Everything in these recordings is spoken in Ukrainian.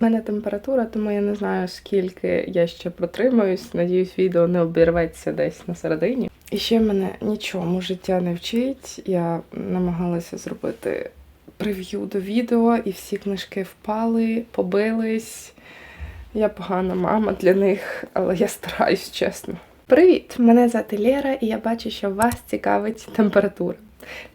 У мене температура, тому я не знаю, скільки я ще протримаюсь. Надіюсь, відео не обірветься десь на середині. І ще мене нічому життя не вчить. Я намагалася зробити прев'ю до відео, і всі книжки впали, побились. Я погана мама для них, але я стараюсь чесно. Привіт! Мене звати Лєра, і я бачу, що вас цікавить температура.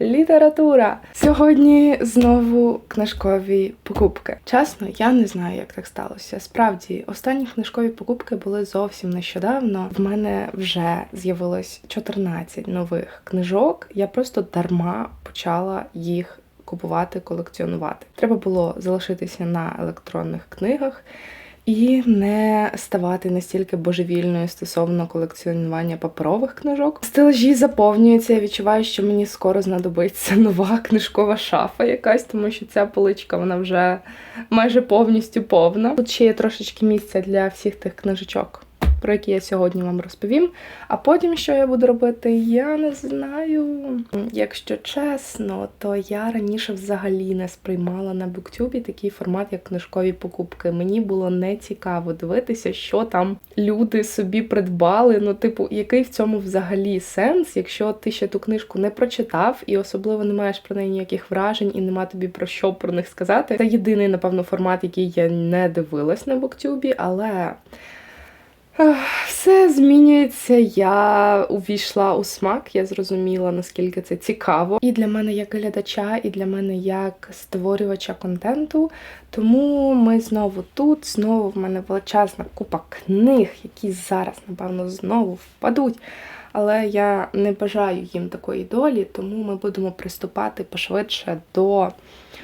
Література. Сьогодні знову книжкові покупки. Чесно, я не знаю, як так сталося. Справді, останні книжкові покупки були зовсім нещодавно. В мене вже з'явилось 14 нових книжок. Я просто дарма почала їх купувати, колекціонувати. Треба було залишитися на електронних книгах. І не ставати настільки божевільною стосовно колекціонування паперових книжок. Стелажі заповнюються. Я відчуваю, що мені скоро знадобиться нова книжкова шафа якась, тому що ця поличка вона вже майже повністю повна. Тут ще є трошечки місця для всіх тих книжечок, про які я сьогодні вам розповім. А потім, що я буду робити, я не знаю. Якщо чесно, то я раніше взагалі не сприймала на буктюбі такий формат, як книжкові покупки. Мені було не цікаво дивитися, що там люди собі придбали. Ну, типу, який в цьому взагалі сенс, якщо ти ще ту книжку не прочитав і особливо не маєш про неї ніяких вражень і нема тобі про що про них сказати. Це єдиний, напевно, формат, який я не дивилась на буктюбі, але. Все змінюється. Я увійшла у смак, я зрозуміла, наскільки це цікаво. І для мене як глядача, і для мене як створювача контенту. Тому ми знову тут, знову в мене величезна купа книг, які зараз, напевно, знову впадуть. Але я не бажаю їм такої долі, тому ми будемо приступати пошвидше до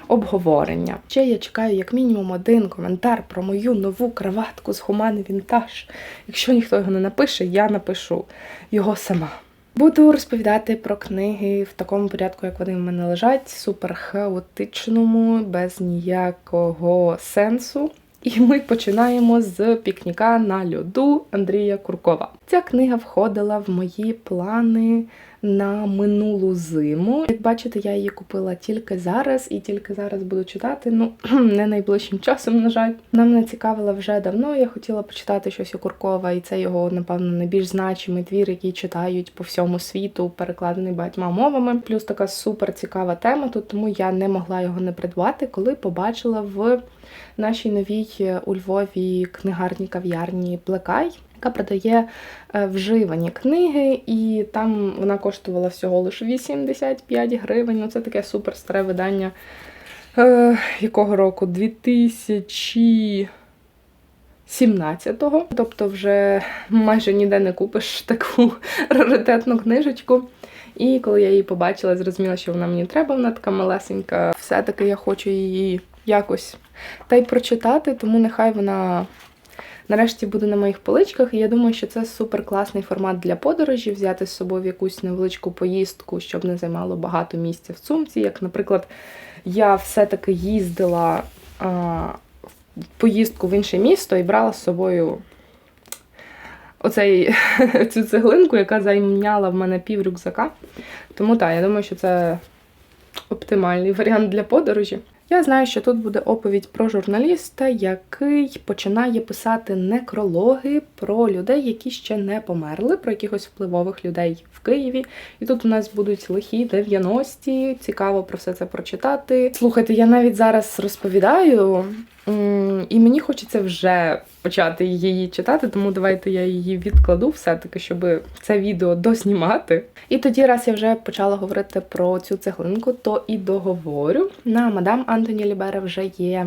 обговорення. Ще я чекаю як мінімум один коментар про мою нову краватку з Humane Vintage. Якщо ніхто його не напише, я напишу його сама. Буду розповідати про книги в такому порядку, як вони в мене лежать, супер хаотичному, без ніякого сенсу. І ми починаємо з пікніка на льоду Андрія Куркова. Ця книга входила в мої плани на минулу зиму. Як бачите, я її купила тільки зараз і тільки зараз буду читати. Ну не найближчим часом, на жаль. Вона мене цікавила вже давно. Я хотіла почитати щось у Куркова, і це його, напевно, найбільш значимий твір, який читають по всьому світу, перекладений багатьма мовами. Плюс така супер цікава тема. Тут тому я не могла його не придбати, коли побачила в нашій новій у Львові книгарні кав'ярні Плекай яка продає е, вживані книги, і там вона коштувала всього лише 85 гривень. Ну, це таке супер старе видання. Е, Якого року? 2017-го. Тобто, вже майже ніде не купиш таку раритетну книжечку. І коли я її побачила, зрозуміла, що вона мені треба, вона така малесенька. Все-таки я хочу її якось та й прочитати, тому нехай вона нарешті буде на моїх поличках. І я думаю, що це супер класний формат для подорожі, взяти з собою якусь невеличку поїздку, щоб не займало багато місця в сумці. Як, наприклад, я все-таки їздила а, в поїздку в інше місто і брала з собою. Оцей цю цеглинку, яка займняла в мене пів рюкзака. Тому так, я думаю, що це оптимальний варіант для подорожі. Я знаю, що тут буде оповідь про журналіста, який починає писати некрологи про людей, які ще не померли, про якихось впливових людей в Києві. І тут у нас будуть лихі 90-ті. Цікаво про все це прочитати. Слухайте, я навіть зараз розповідаю, і мені хочеться вже почати її читати, тому давайте я її відкладу все-таки, щоб це відео доснімати. І тоді, раз я вже почала говорити про цю цеглинку, то і договорю. На мадам Антоні Лібера вже є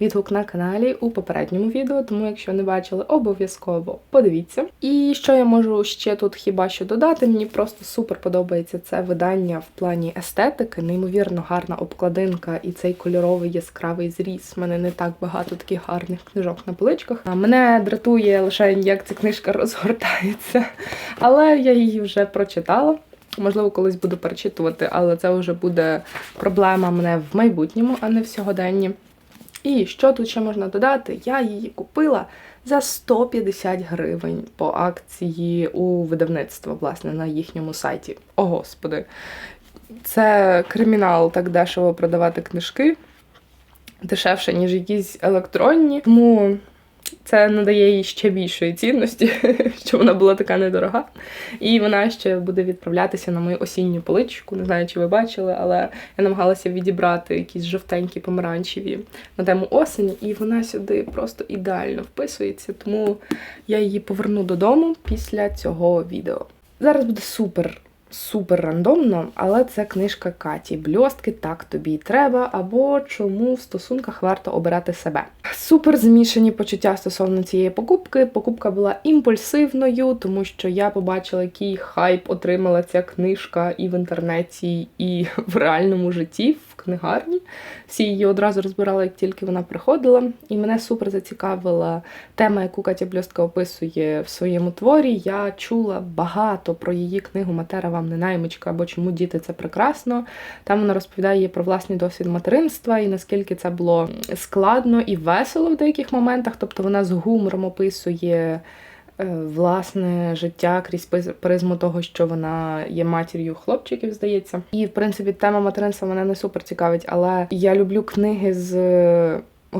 відгук на каналі у попередньому відео, тому якщо не бачили, обов'язково подивіться. І що я можу ще тут хіба що додати? Мені просто супер подобається це видання в плані естетики, неймовірно гарна обкладинка і цей кольоровий яскравий зріз. Мене не так багато таких гарних книжок на поличках. А мене дратує лише, як ця книжка розгортається, але я її вже прочитала. Можливо, колись буду перечитувати, але це вже буде проблема мене в майбутньому, а не в сьогоденні. І що тут ще можна додати? Я її купила за 150 гривень по акції у видавництва, власне, на їхньому сайті. О, господи, це кримінал так дешево продавати книжки. Дешевша, ніж якісь електронні. Тому це надає їй ще більшої цінності, що вона була така недорога. І вона ще буде відправлятися на мою осінню поличку. Не знаю, чи ви бачили, але я намагалася відібрати якісь жовтенькі помаранчеві на тему осені, і вона сюди просто ідеально вписується, тому я її поверну додому після цього відео. Зараз буде супер супер рандомно, але це книжка Каті. Бльостки так тобі й треба, або чому в стосунках варто обирати себе. Супер змішані почуття стосовно цієї покупки. Покупка була імпульсивною, тому що я побачила, який хайп отримала ця книжка і в інтернеті, і в реальному житті книгарні. Всі її одразу розбирали, як тільки вона приходила. І мене супер зацікавила тема, яку Катя Бльостка описує в своєму творі. Я чула багато про її книгу Матера вам не наймичка або чому діти це прекрасно. Там вона розповідає про власний досвід материнства і наскільки це було складно і весело в деяких моментах. Тобто вона з гумором описує. Е, власне життя крізь призму того, що вона є матір'ю хлопчиків, здається. І в принципі тема материнства мене не супер цікавить, але я люблю книги з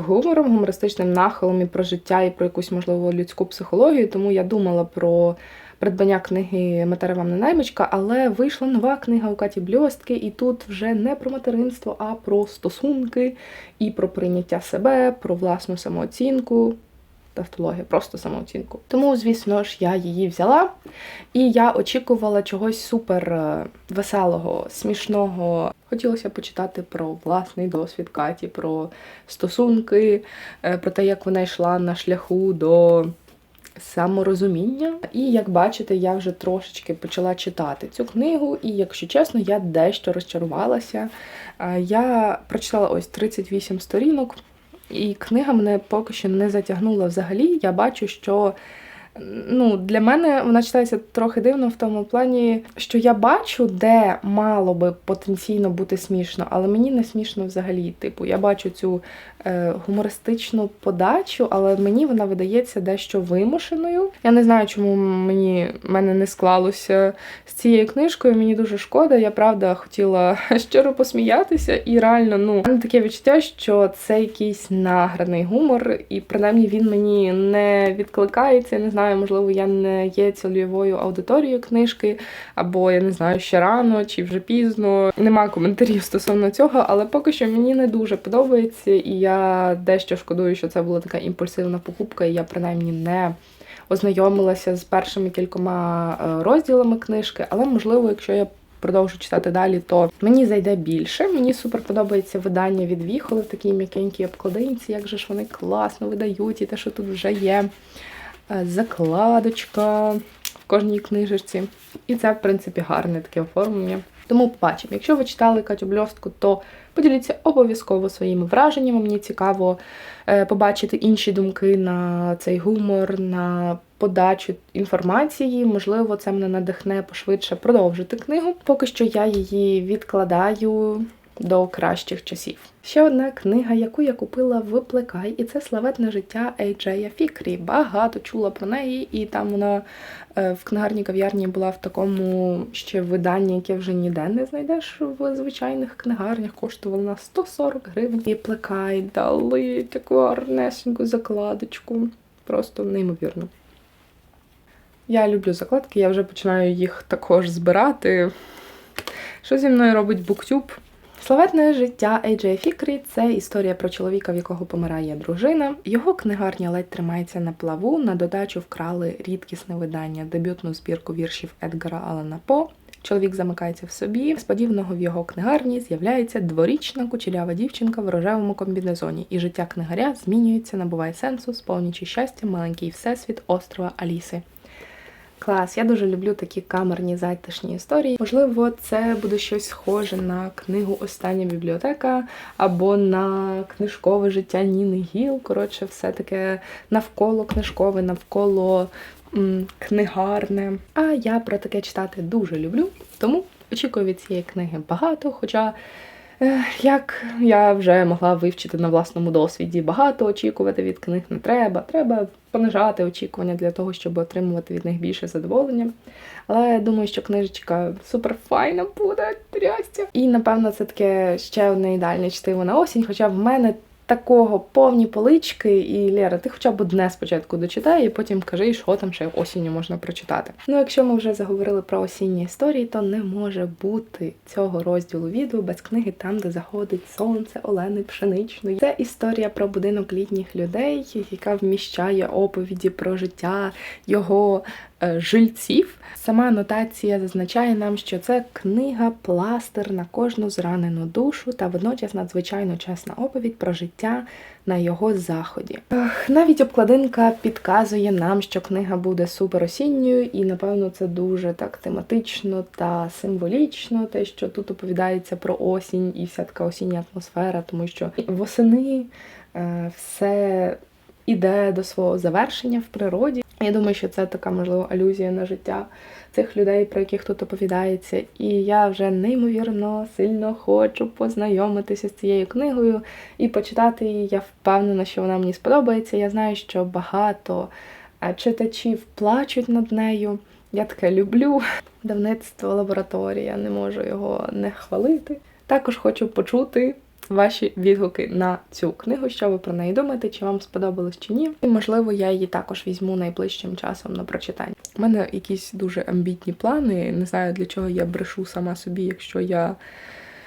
гумором, гумористичним нахилом і про життя, і про якусь можливо людську психологію. Тому я думала про. Придбання книги Матери вам не наймичка, але вийшла нова книга у Каті Бльостки, і тут вже не про материнство, а про стосунки і про прийняття себе, про власну самооцінку тавтологія, просто самооцінку. Тому, звісно ж, я її взяла, і я очікувала чогось супер е, веселого, смішного. Хотілося почитати про власний досвід Каті, про стосунки, е, про те, як вона йшла на шляху до. Саморозуміння, і як бачите, я вже трошечки почала читати цю книгу, і, якщо чесно, я дещо розчарувалася. Е, я прочитала ось 38 сторінок. І книга мене поки що не затягнула взагалі. Я бачу, що ну, для мене вона читається трохи дивно в тому плані, що я бачу, де мало би потенційно бути смішно, але мені не смішно взагалі. Типу, я бачу цю е, гумористичну подачу, але мені вона видається дещо вимушеною. Я не знаю, чому мені мене не склалося з цією книжкою. Мені дуже шкода. Я правда хотіла щиро посміятися, і реально, ну таке відчуття, що це якийсь награний гумор, і принаймні він мені не відкликається. Я не знаю знаю, можливо, я не є цільовою аудиторією книжки, або я не знаю, ще рано чи вже пізно. Нема коментарів стосовно цього, але поки що мені не дуже подобається, і я дещо шкодую, що це була така імпульсивна покупка, і я принаймні не. Ознайомилася з першими кількома е, розділами книжки, але можливо, якщо я продовжу читати далі, то мені зайде більше. Мені супер подобається видання від Віхоли в такій м'якенькій обкладинці, як же ж вони класно видають, і те, що тут вже є. Е, закладочка в кожній книжечці. І це, в принципі, гарне таке оформлення. Тому побачимо. Якщо ви читали Катю Бльостку, то поділіться обов'язково своїми враженнями. Мені цікаво е, побачити інші думки на цей гумор, на подачу інформації. Можливо, це мене надихне пошвидше продовжити книгу. Поки що я її відкладаю до кращих часів. Ще одна книга, яку я купила в Плекай, і це славетне життя Ейджея Фікрі. Багато чула про неї, і там вона е, в книгарні кав'ярні була в такому ще виданні, яке вже ніде не знайдеш в звичайних книгарнях. Коштувала на 140 гривень. І плекай дали таку гарнесеньку закладочку. Просто неймовірно. Я люблю закладки, я вже починаю їх також збирати. Що зі мною робить буктюб? Славетне життя Ейджея Фікрі це історія про чоловіка, в якого помирає дружина. Його книгарня ледь тримається на плаву. На додачу вкрали рідкісне видання, дебютну збірку віршів Едгара Алана По. Чоловік замикається в собі. Сподіваного в його книгарні з'являється дворічна кучерява дівчинка в рожевому комбінезоні, і життя книгаря змінюється, набуває сенсу, сповнюючи щастя, маленький всесвіт острова Аліси. Клас, я дуже люблю такі камерні затишні історії. Можливо, це буде щось схоже на книгу Остання бібліотека або на книжкове життя Ніни Гіл. Коротше, все таке навколо книжкове, навколо м, книгарне. А я про таке читати дуже люблю, тому очікую від цієї книги багато. Хоча. Як я вже могла вивчити на власному досвіді, багато очікувати від книг не треба. Треба понижати очікування для того, щоб отримувати від них більше задоволення. Але я думаю, що книжечка суперфайна буде трястя. І, напевно, це таке ще одне ідеальне чтиво на осінь. Хоча в мене такого повні полички, і Лера, ти хоча б одне спочатку дочитай, і потім кажи, що там ще осінню можна прочитати. Ну, якщо ми вже заговорили про осінні історії, то не може бути цього розділу відео без книги там, де заходить сонце Олени Пшеничної. Це історія про будинок літніх людей, яка вміщає оповіді про життя його жильців. Сама анотація зазначає нам, що це книга пластир на кожну зранену душу та водночас надзвичайно чесна оповідь про життя на його заході. Навіть обкладинка підказує нам, що книга буде супер осінньою, і напевно це дуже так тематично та символічно, те, що тут оповідається про осінь і вся така осіння атмосфера, тому що восени е, все іде до свого завершення в природі. Я думаю, що це така можливо алюзія на життя цих людей, про яких тут оповідається. І я вже неймовірно сильно хочу познайомитися з цією книгою і почитати її. Я впевнена, що вона мені сподобається. Я знаю, що багато е, читачів плачуть над нею. Я таке люблю. Давництво лабораторія, не можу його не хвалити. Також хочу почути ваші відгуки на цю книгу, що ви про неї думаєте, чи вам сподобалось чи ні. І можливо, я її також візьму найближчим часом на прочитання. У мене якісь дуже амбітні плани. Не знаю для чого я брешу сама собі, якщо я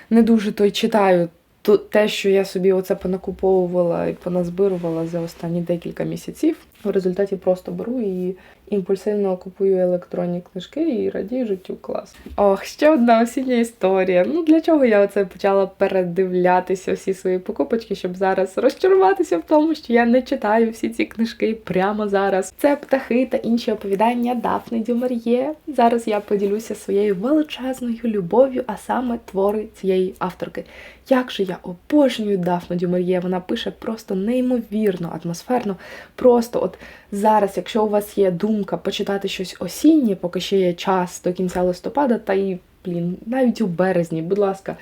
не дуже то й читаю. Те, що я собі оце понакуповувала і поназбирувала за останні декілька місяців, в результаті просто беру і імпульсивно купую електронні книжки і радію життю клас. Ох, ще одна осіння історія. Ну для чого я оце почала передивлятися всі свої покупочки, щоб зараз розчаруватися в тому, що я не читаю всі ці книжки прямо зараз. Це птахи та інші оповідання Дафни Дюмар'є. Зараз я поділюся своєю величезною любов'ю, а саме твори цієї авторки. Як же я обожнюю Дафну Дюмар'є, вона пише просто неймовірно, атмосферно. Просто от зараз, якщо у вас є думка почитати щось осіннє, поки ще є час до кінця листопада, та і, блін, навіть у березні, будь ласка,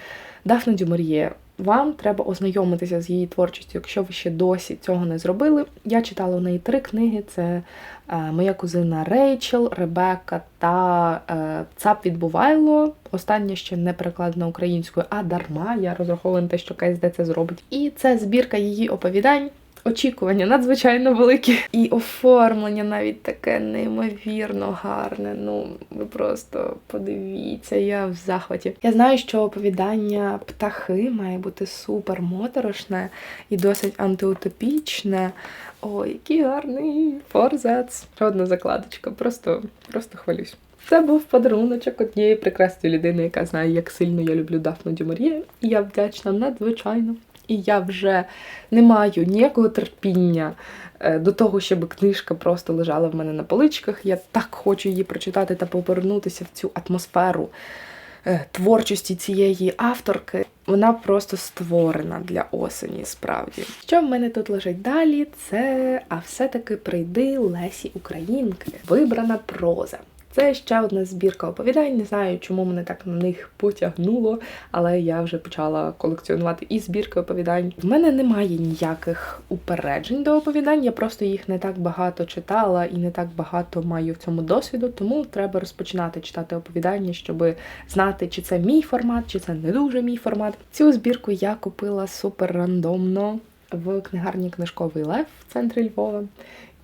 Дафна Дюмар'є, вам треба ознайомитися з її творчістю, якщо ви ще досі цього не зробили. Я читала у неї три книги: це е, моя кузина Рейчел, Ребекка та е, Цап відбувайло. Останнє ще не перекладено українською, а дарма. Я розраховую на те, що КСД це зробить. І це збірка її оповідань. Очікування надзвичайно великі. І оформлення навіть таке неймовірно гарне. Ну, ви просто подивіться, я в захваті. Я знаю, що оповідання птахи має бути супер моторошне і досить антиутопічне. О, який гарний форзац. Ще одна закладочка. Просто, просто хвалюсь. Це був подаруночок однієї прекрасної людини, яка знає, як сильно я люблю Дафну Дюмар'є. І я вдячна надзвичайно. І я вже не маю ніякого терпіння е, до того, щоб книжка просто лежала в мене на поличках. Я так хочу її прочитати та повернутися в цю атмосферу е, творчості цієї авторки. Вона просто створена для осені, справді. Що в мене тут лежить далі? Це а все-таки прийди Лесі Українки. Вибрана проза. Це ще одна збірка оповідань. Не знаю, чому мене так на них потягнуло, але я вже почала колекціонувати і збірки оповідань. В мене немає ніяких упереджень до оповідань. Я просто їх не так багато читала і не так багато маю в цьому досвіду, тому треба розпочинати читати оповідання, щоб знати, чи це мій формат, чи це не дуже мій формат. Цю збірку я купила супер рандомно в книгарні Книжковий Лев в центрі Львова.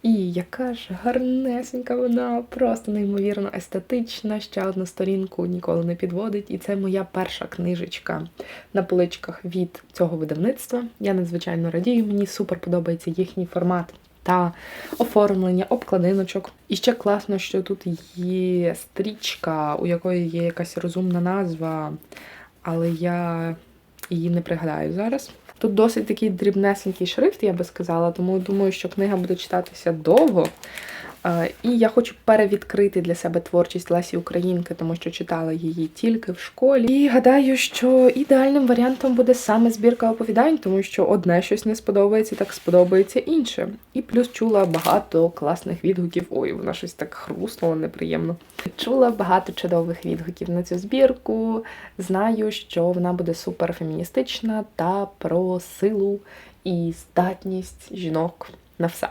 І яка ж гарнесенька вона, просто неймовірно естетична. Ще одну сторінку ніколи не підводить. І це моя перша книжечка на поличках від цього видавництва. Я надзвичайно радію, мені супер подобається їхній формат та оформлення, обкладиночок. І ще класно, що тут є стрічка, у якої є якась розумна назва, але я її не пригадаю зараз. Тут досить такий дрібнесенький шрифт, я би сказала, тому думаю, що книга буде читатися довго. І я хочу перевідкрити для себе творчість Лесі Українки, тому що читала її тільки в школі. І гадаю, що ідеальним варіантом буде саме збірка оповідань, тому що одне щось не сподобається, так сподобається інше. І плюс чула багато класних відгуків. Ой, вона щось так хрустнула неприємно. Чула багато чудових відгуків на цю збірку. Знаю, що вона буде супер феміністична та про силу і здатність жінок на все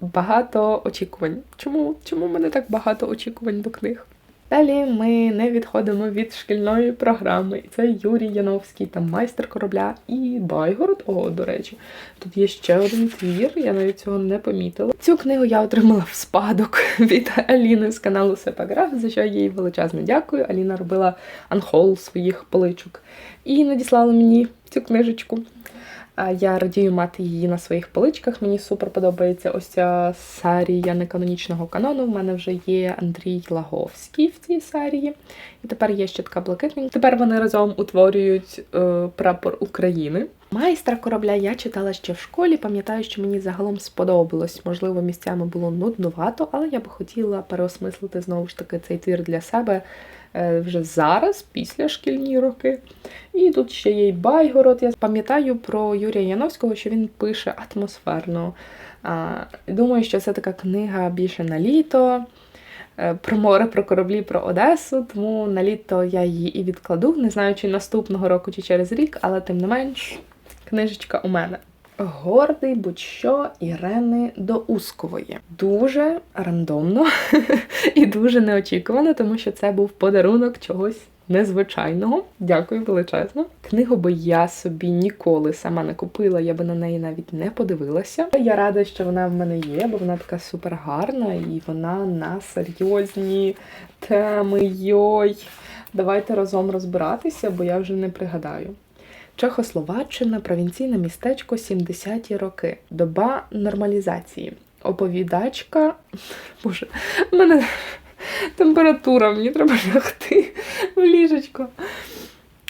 багато очікувань. Чому Чому в мене так багато очікувань до книг? Далі ми не відходимо від шкільної програми. Це Юрій Яновський, там майстер корабля і Байгород. О, до речі, тут є ще один твір, я навіть цього не помітила. Цю книгу я отримала в спадок від Аліни з каналу Сепаграф, за що я їй величезно дякую. Аліна робила анхол своїх поличок і надіслала мені цю книжечку. Я радію мати її на своїх поличках. Мені супер подобається ось ця серія неканонічного канону. В мене вже є Андрій Лаговський в цій серії. І тепер є ще така блакитненька. Тепер вони разом утворюють е, прапор України. Майстра корабля я читала ще в школі. Пам'ятаю, що мені загалом сподобалось. Можливо, місцями було нуднувато, але я би хотіла переосмислити знову ж таки цей твір для себе вже зараз, після шкільні роки. І тут ще є й Байгород. Я пам'ятаю про Юрія Яновського, що він пише атмосферно. Думаю, що це така книга більше на літо. е, Про море, про кораблі, про Одесу, тому на літо я її і відкладу, не знаю, чи наступного року, чи через рік, але тим не менш, книжечка у мене. Гордий будь-що Ірени Доускової. Дуже рандомно і дуже неочікувано, тому що це був подарунок чогось незвичайного. Дякую величезно. Книгу би я собі ніколи сама не купила, я би на неї навіть не подивилася. Я рада, що вона в мене є, бо вона така супер гарна і вона на серйозні теми. Йой. Давайте разом розбиратися, бо я вже не пригадаю. Чехословаччина, провінційне містечко 70-ті роки. Доба нормалізації. Оповідачка. Боже, в мене температура, мені треба лягти в ліжечко.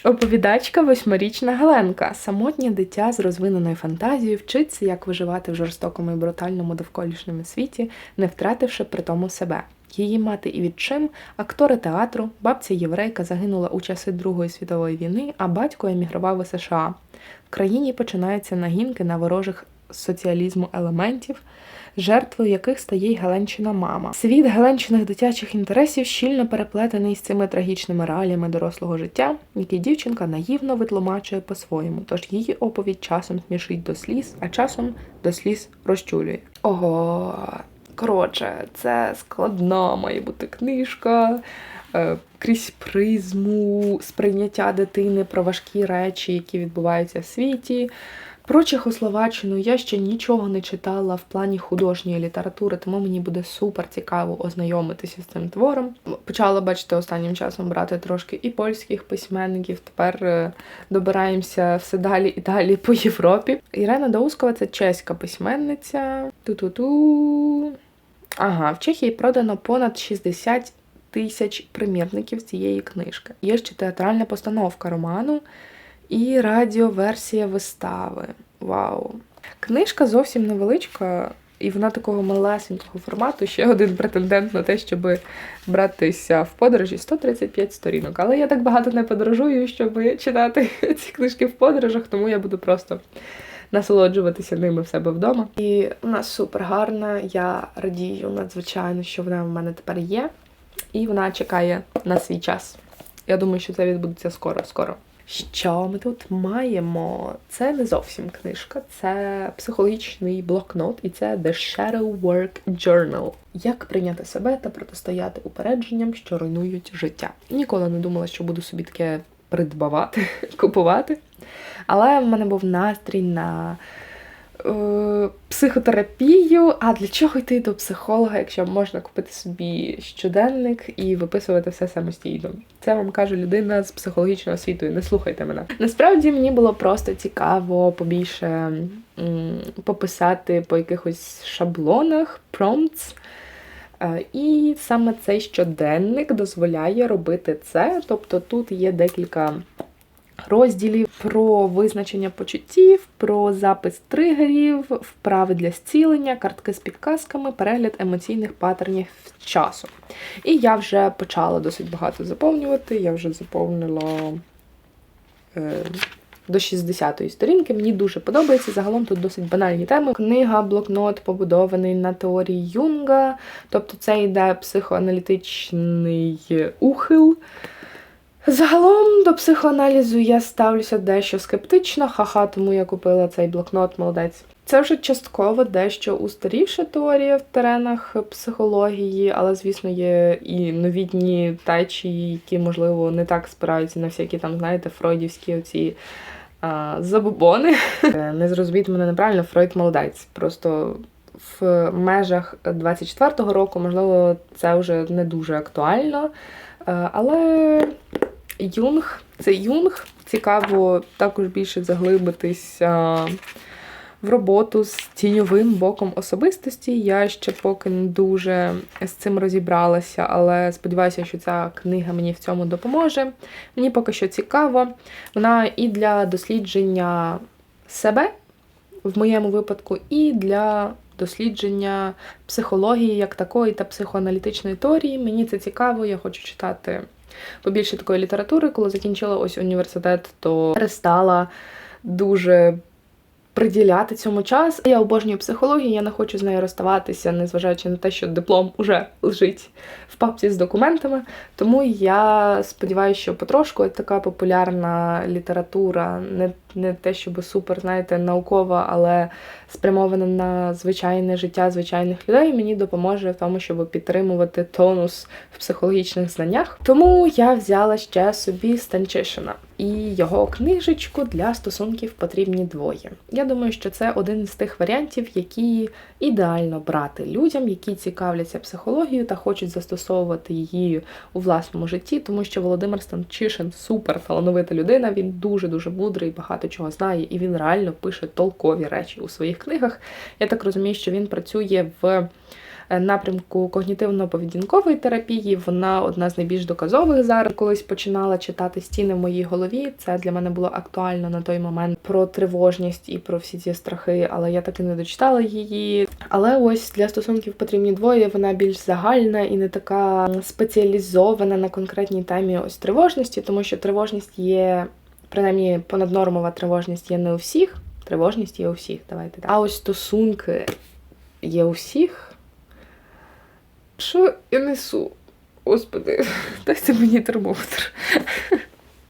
Оповідачка восьмирічна Геленка, самотнє дитя з розвиненою фантазією, вчиться, як виживати в жорстокому і брутальному довколишньому світі, не втративши при тому себе. Її мати і відчим, актори театру, бабця єврейка загинула у часи Другої світової війни, а батько емігрував у США. В країні починаються нагінки на ворожих соціалізму елементів, жертвою яких стає й Геленчина мама. Світ Геленчиних дитячих інтересів щільно переплетений з цими трагічними реаліями дорослого життя, які дівчинка наївно витлумачує по-своєму. Тож її оповідь часом смішить до сліз, а часом до сліз розчулює. Ого, коротше, це складна має бути книжка. е, Крізь призму сприйняття дитини про важкі речі, які відбуваються в світі. Про Чехословаччину я ще нічого не читала в плані художньої літератури, тому мені буде супер цікаво ознайомитися з цим твором. Почала бачити останнім часом брати трошки і польських письменників. Тепер е, добираємося все далі і далі по Європі. Ірена Доускова це чеська письменниця. Ту-ту-ту. Ага, в Чехії продано понад 60 тисяч примірників цієї книжки. Є ще театральна постановка роману і радіоверсія вистави. Вау! Книжка зовсім невеличка, і вона такого малесенького формату. Ще один претендент на те, щоб братися в подорожі 135 сторінок. Але я так багато не подорожую, щоб читати ці книжки в подорожах, тому я буду просто насолоджуватися ними в себе вдома. І вона супер гарна. Я радію надзвичайно, що вона в мене тепер є. І вона чекає на свій час. Я думаю, що це відбудеться скоро, скоро. Що ми тут маємо? Це не зовсім книжка, це психологічний блокнот, і це The Shadow Work Journal. Як прийняти себе та протистояти упередженням, що руйнують життя. Ніколи не думала, що буду собі таке придбавати, купувати. Але в мене був настрій на е, психотерапію. А для чого йти до психолога, якщо можна купити собі щоденник і виписувати все самостійно? Це вам каже людина з психологічною освітою. Не слухайте мене. Насправді мені було просто цікаво побільше м, пописати по якихось шаблонах, prompts. Е, І саме цей щоденник дозволяє робити це. Тобто тут є декілька розділів про визначення почуттів, про запис тригерів, вправи для зцілення, картки з підказками, перегляд емоційних паттернів часу. І я вже почала досить багато заповнювати. Я вже заповнила е, до 60-ї сторінки. Мені дуже подобається. Загалом тут досить банальні теми. Книга, блокнот побудований на теорії Юнга, тобто це йде психоаналітичний ухил. Загалом до психоаналізу я ставлюся дещо скептично, ха-ха, тому я купила цей блокнот, молодець. Це вже частково дещо устарівша теорія в теренах психології, але, звісно, є і новітні течії, які, можливо, не так спираються на всякі там, знаєте, фройдівські оці а, забобони. Не зрозумійте мене неправильно, Фройд молодець. Просто в межах 24-го року, можливо, це вже не дуже актуально. Але Юнг, це Юнг, цікаво також більше заглибитись в роботу з тіньовим боком особистості. Я ще поки не дуже з цим розібралася, але сподіваюся, що ця книга мені в цьому допоможе. Мені поки що цікаво. Вона і для дослідження себе в моєму випадку, і для дослідження психології як такої та психоаналітичної теорії. Мені це цікаво, я хочу читати побільше такої літератури. Коли закінчила ось університет, то перестала дуже приділяти цьому час. Я обожнюю психологію, я не хочу з нею розставатися, незважаючи на те, що диплом уже лежить в папці з документами. Тому я сподіваюся, що потрошку така популярна література, не не те, щоб супер, знаєте, наукова, але спрямована на звичайне життя звичайних людей, мені допоможе в тому, щоб підтримувати тонус в психологічних знаннях. Тому я взяла ще собі Станчишина і його книжечку для стосунків потрібні двоє. Я думаю, що це один з тих варіантів, які ідеально брати людям, які цікавляться психологією та хочуть застосовувати її у власному житті, тому що Володимир Станчишин супер талановита людина. Він дуже дуже мудрий, багато чого знає, і він реально пише толкові речі у своїх книгах. Я так розумію, що він працює в. Е, напрямку когнітивно-поведінкової терапії. Вона одна з найбільш доказових зараз. Колись починала читати стіни в моїй голові. Це для мене було актуально на той момент про тривожність і про всі ці страхи, але я таки не дочитала її. Але ось для стосунків потрібні двоє. Вона більш загальна і не така спеціалізована на конкретній темі ось тривожності, тому що тривожність є. Принаймні, понаднормова тривожність є не у всіх, тривожність є у всіх. Давайте. А ось стосунки є у всіх. Що я несу? Господи, дайте мені термометр.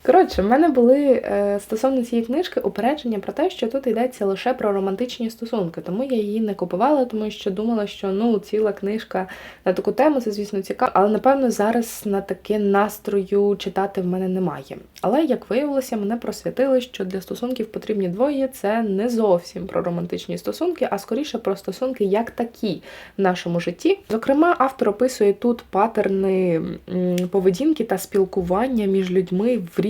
Коротше, в мене були е, стосовно цієї книжки упередження про те, що тут йдеться лише про романтичні стосунки, тому я її не купувала, тому що думала, що ну ціла книжка на таку тему, це, звісно, цікаво. Але напевно зараз на таке настрою читати в мене немає. Але як виявилося, мене просвятили, що для стосунків потрібні двоє це не зовсім про романтичні стосунки, а скоріше про стосунки як такі в нашому житті. Зокрема, автор описує тут патерни поведінки та спілкування між людьми в різних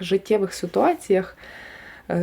життєвих ситуаціях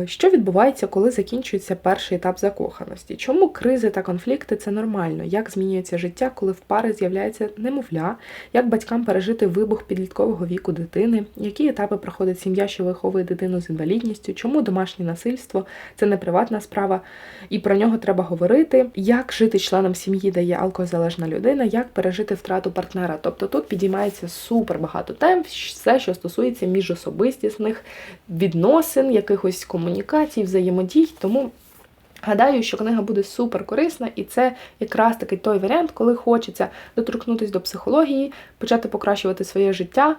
що відбувається, коли закінчується перший етап закоханості? Чому кризи та конфлікти це нормально? Як змінюється життя, коли в пари з'являється немовля? Як батькам пережити вибух підліткового віку дитини? Які етапи проходить сім'я, що виховує дитину з інвалідністю? Чому домашнє насильство це не приватна справа, і про нього треба говорити? Як жити членом сім'ї, де є алкозалежна людина, як пережити втрату партнера? Тобто тут підіймається супер багато тем, все, що стосується міжособистісних відносин, якихось комунікацій, взаємодій. Тому гадаю, що книга буде супер корисна, і це якраз таки той варіант, коли хочеться доторкнутися до психології, почати покращувати своє життя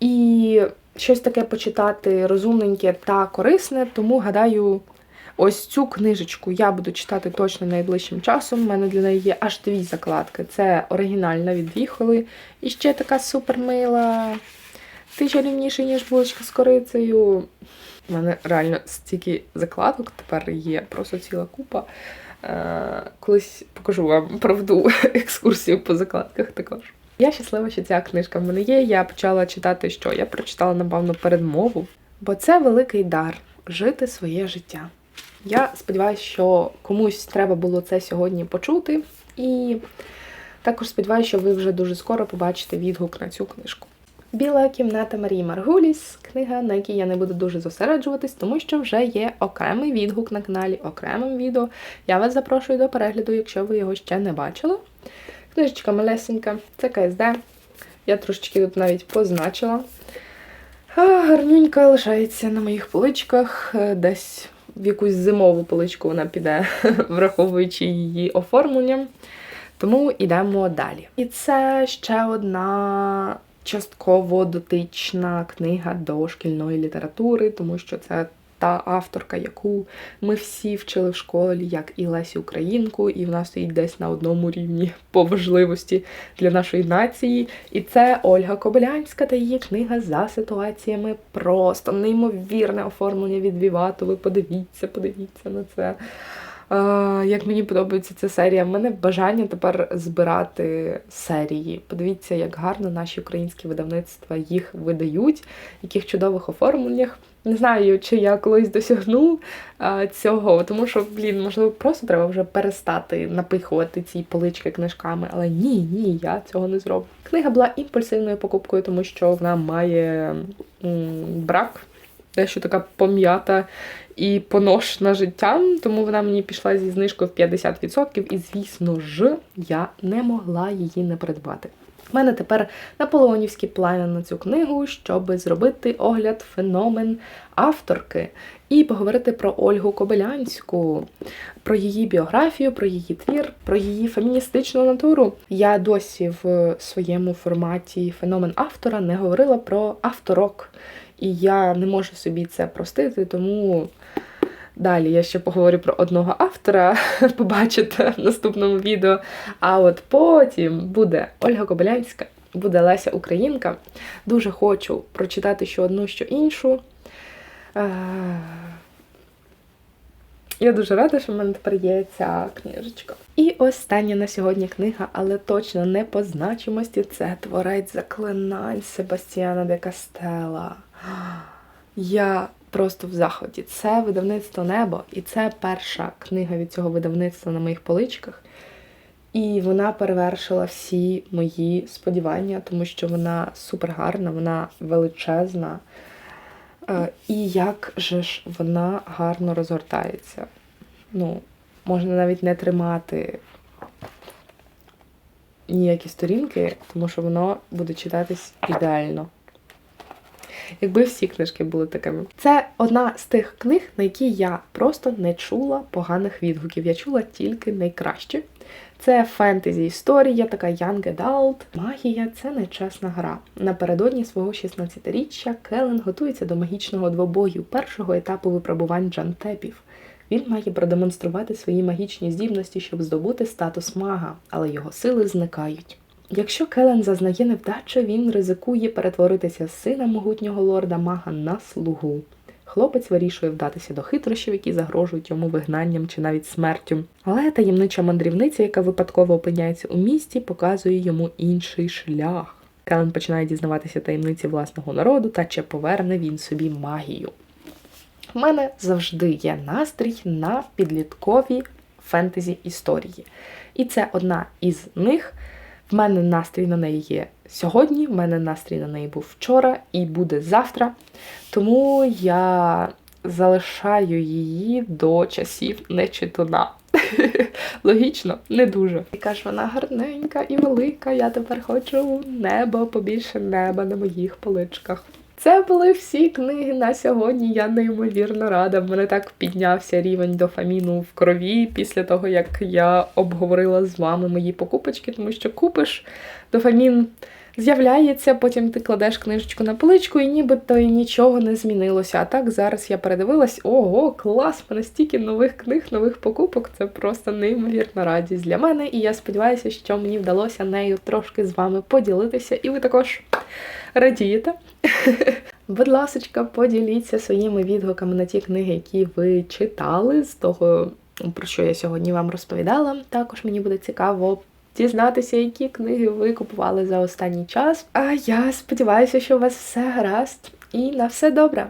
і щось таке почитати розумненьке та корисне. Тому гадаю. Ось цю книжечку я буду читати точно найближчим часом. У мене для неї є аж дві закладки. Це оригінальна від Віхоли. І ще така супермила. Ти чарівніший, ніж булочка з корицею. У мене реально стільки закладок тепер є, просто ціла купа. Е, Колись покажу вам правду екскурсію по закладках також. Я щаслива, що ця книжка в мене є. Я почала читати, що я прочитала, напевно, передмову, бо це великий дар жити своє життя. Я сподіваюся, що комусь треба було це сьогодні почути, і також сподіваюся, що ви вже дуже скоро побачите відгук на цю книжку. Біла кімната Марії Маргуліс, книга, на якій я не буду дуже зосереджуватись, тому що вже є окремий відгук на каналі, окремим відео. Я вас запрошую до перегляду, якщо ви його ще не бачили. Книжечка малесенька, це КСД. Я трошечки тут навіть позначила. А, Гарнюнька лишається на моїх поличках, е, десь в якусь зимову поличку вона піде, враховуючи її оформлення. Тому йдемо далі. І це ще одна частково дотична книга до шкільної літератури, тому що це та авторка, яку ми всі вчили в школі, як і Лесю Українку, і вона стоїть десь на одному рівні по важливості для нашої нації. І це Ольга Кобилянська та її книга за ситуаціями. Просто неймовірне оформлення від Вівату. Ви подивіться, подивіться на це. Е, Як мені подобається ця серія, в мене бажання тепер збирати серії. Подивіться, як гарно наші українські видавництва їх видають, яких чудових оформленнях. Не знаю, чи я колись досягну а, цього, тому що, блін, можливо, просто треба вже перестати напихувати ці полички книжками. Але ні, ні, я цього не зроблю. Книга була імпульсивною покупкою, тому що вона має м, брак, дещо така пом'ята і поношена життям, тому вона мені пішла зі знижкою в 50%, і, звісно ж, я не могла її не придбати. У мене тепер наполеонівські плани на цю книгу, щоб зробити огляд феномен авторки і поговорити про Ольгу Кобилянську, про її біографію, про її твір, про її феміністичну натуру. Я досі в своєму форматі феномен автора не говорила про авторок. І я не можу собі це простити, тому далі я ще поговорю про одного автора, побачите в наступному відео. А от потім буде Ольга Кобилянська, буде Леся Українка. Дуже хочу прочитати що одну, що іншу. Е, Я дуже рада, що в мене тепер є ця книжечка. І остання на сьогодні книга, але точно не по значимості. Це творець заклинань Себастьяна де Кастела. Я просто в захваті. Це видавництво небо, і це перша книга від цього видавництва на моїх поличках. І вона перевершила всі мої сподівання, тому що вона супер гарна, вона величезна. Е, І як же ж вона гарно розгортається. Ну, можна навіть не тримати ніякі сторінки, тому що воно буде читатись ідеально. Якби всі книжки були такими. Це одна з тих книг, на які я просто не чула поганих відгуків. Я чула тільки найкраще. Це фентезі історія, така young adult. Магія це нечесна гра. Напередодні свого 16-річчя Келен готується до магічного двобою першого етапу випробувань джантепів. Він має продемонструвати свої магічні здібності, щоб здобути статус мага, але його сили зникають. Якщо Келен зазнає невдачі, він ризикує перетворитися з сина могутнього лорда мага на слугу. Хлопець вирішує вдатися до хитрощів, які загрожують йому вигнанням чи навіть смертю. Але таємнича мандрівниця, яка випадково опиняється у місті, показує йому інший шлях. Келен починає дізнаватися таємниці власного народу та чи поверне він собі магію. У мене завжди є настрій на підліткові фентезі історії. І це одна із них. В мене настрій на неї є сьогодні, в мене настрій на неї був вчора і буде завтра. Тому я залишаю її до часів нечитуна. Логічно, не дуже. Яка ж вона гарненька і велика. Я тепер хочу небо, побільше неба на моїх поличках. Це були всі книги на сьогодні. Я неймовірно рада. В мене так піднявся рівень дофаміну в крові після того, як я обговорила з вами мої покупочки, тому що купиш дофамін. З'являється, потім ти кладеш книжечку на поличку, і нібито і нічого не змінилося. А так зараз я передивилась: ого, клас! мене стільки нових книг, нових покупок. Це просто неймовірна радість для мене. І я сподіваюся, що мені вдалося нею трошки з вами поділитися, і ви також радієте. Будь ласочка, поділіться своїми відгуками на ті книги, які ви читали з того, про що я сьогодні вам розповідала. Також мені буде цікаво дізнатися, які книги ви купували за останній час. А я сподіваюся, що у вас все гаразд і на все добре.